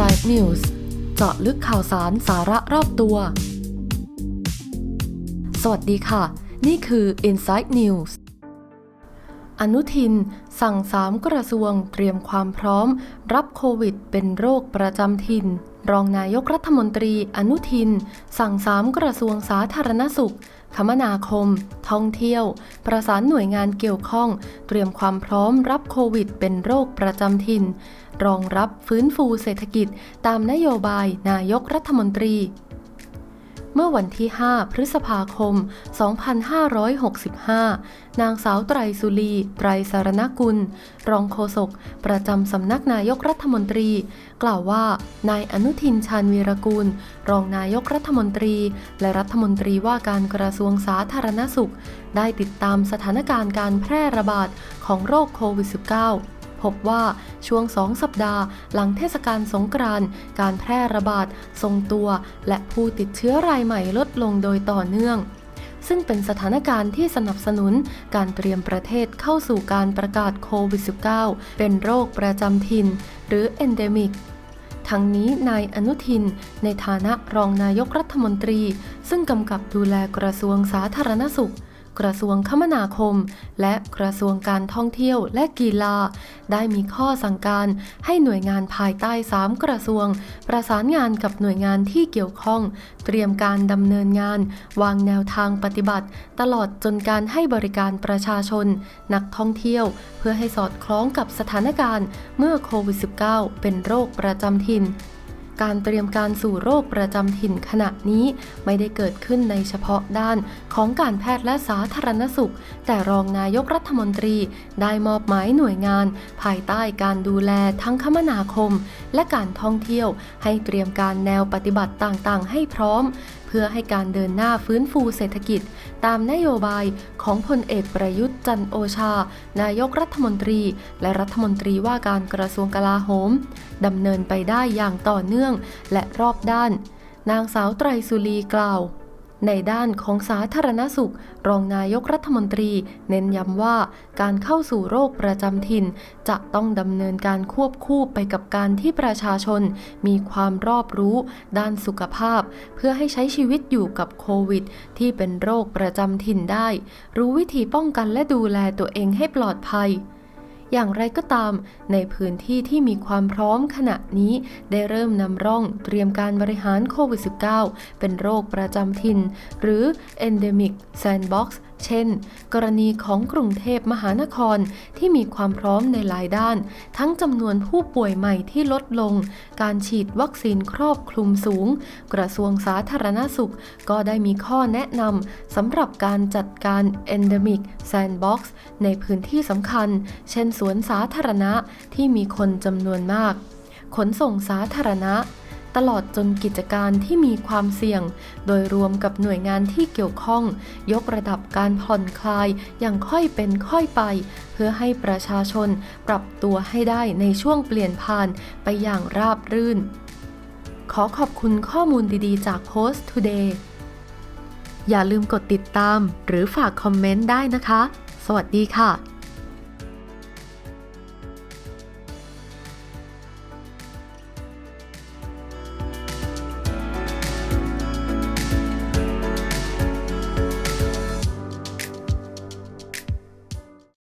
Inside News เจาะลึกข่าวสารสาระรอบตัว สวัสดีค่ะ นี่คือ Inside News อนุทิน สั่งสามกระทรวงเตรียมความพร้อม รับโควิดเป็นโรคประจำถิ่น รองนายกรัฐมนตรีอนุทิน สั่งสามกระทรวงสาธารณสุข คมนาคม ท่องเที่ยว ประสานหน่วยงานเกี่ยวข้อง เตรียมความพร้อมรับโควิดเป็นโรคประจำถิ่น รองรับฟื้นฟูเศรษฐกิจ ตามนโยบายนายกรัฐมนตรี เมื่อวันที่ 5 พฤษภาคม 2565 นางสาวไตรสุรี ไตรสารณกุล รองโฆษก ประจำสำนักนายกรัฐมนตรี กล่าวว่า นายอนุทินชาญวีรกูล รองนายกรัฐมนตรี และรัฐมนตรีว่าการกระทรวงสาธารณสุข ได้ติดตามสถานการณ์การแพร่ระบาดของโรคโควิด -19 พบว่าช่วงสองสัปดาห์ หลังเทศกาลสงกรานต์การแพร่ระบาดทรงตัว และผู้ติดเชื้อรายใหม่ลดลงโดยต่อเนื่องซึ่งเป็นสถานการณ์ที่สนับสนุนการเตรียมประเทศเข้าสู่การประกาศโควิด -19 เป็นโรคประจำถิ่น หรือ endemic ทั้งนี้นายอนุทิน ในฐานะรองนายกรัฐมนตรี ซึ่งกำกับดูแลกระทรวงสาธารณสุข กระทรวงคมนาคม และกระทรวงการท่องเที่ยวและกีฬา ได้มีข้อสั่งการให้หน่วยงานภายใต้ 3 กระทรวง ประสานงานกับหน่วยงานที่เกี่ยวข้อง เตรียมการดำเนินงาน วางแนวทางปฏิบัติ ตลอดจนการให้บริการประชาชน นักท่องเที่ยว เพื่อให้สอดคล้องกับสถานการณ์ เมื่อโควิด -19 เป็นโรคประจำถิ่น การเตรียมการสู่โรคประจำถิ่นขณะนี้ ไม่ได้เกิดขึ้นในเฉพาะด้านของการแพทย์และสาธารณสุข แต่รองนายกรัฐมนตรีได้มอบหมายหน่วยงาน ภายใต้การดูแลทั้งคมนาคม และการท่องเที่ยว ให้เตรียมการแนวปฏิบัติต่างๆ ให้พร้อม เพื่อให้การเดินหน้าฟื้นฟูเศรษฐกิจ ตามนโยบายของพลเอกประยุทธ์จันโอชา นายกรัฐมนตรี และรัฐมนตรีว่าการกระทรวงกลาโหมดำเนินไปได้อย่างต่อเนื่องและรอบด้าน นางสาวไตรสุรีกล่าว ในด้านของสาธารณสุข รองนายกรัฐมนตรี เน้นย้ำว่าการเข้าสู่โรคประจำถิ่น จะต้องดำเนินการควบคู่ไปกับการที่ประชาชน มีความรอบรู้ ด้านสุขภาพ เพื่อให้ใช้ชีวิตอยู่กับโควิด ที่เป็นโรคประจำถิ่นได้ รู้วิธีป้องกันและดูแลตัวเองให้ปลอดภัย อย่างไรก็ตาม ในพื้นที่ที่มีความพร้อมขณะนี้ได้เริ่มนำร่องเตรียมการบริหารโควิด -19 เป็นโรคประจำถิ่น หรือ endemic sandbox เช่น กรณีของกรุงเทพมหานครที่มีความพร้อมในหลายด้าน ทั้งจำนวนผู้ป่วยใหม่ที่ลดลง การฉีดวัคซีนครอบคลุมสูง กระทรวงสาธารณสุข ก็ได้มีข้อแนะนำสำหรับการจัดการ endemic sandbox ในพื้นที่สำคัญ เช่นสวนสาธารณะที่มีคนจำนวนมาก ขนส่งสาธารณะ ตลอดจนกิจการที่มีความเสี่ยง โดยรวมกับหน่วยงานที่เกี่ยวข้อง ยกระดับการผ่อนคลายอย่างค่อยเป็นค่อยไป เพื่อให้ประชาชนปรับตัวให้ได้ในช่วงเปลี่ยนผ่านไปอย่างราบรื่น ขอขอบคุณข้อมูลดีๆ จาก Post Today อย่าลืมกดติดตามหรือฝากคอมเมนต์ได้นะคะ สวัสดีค่ะ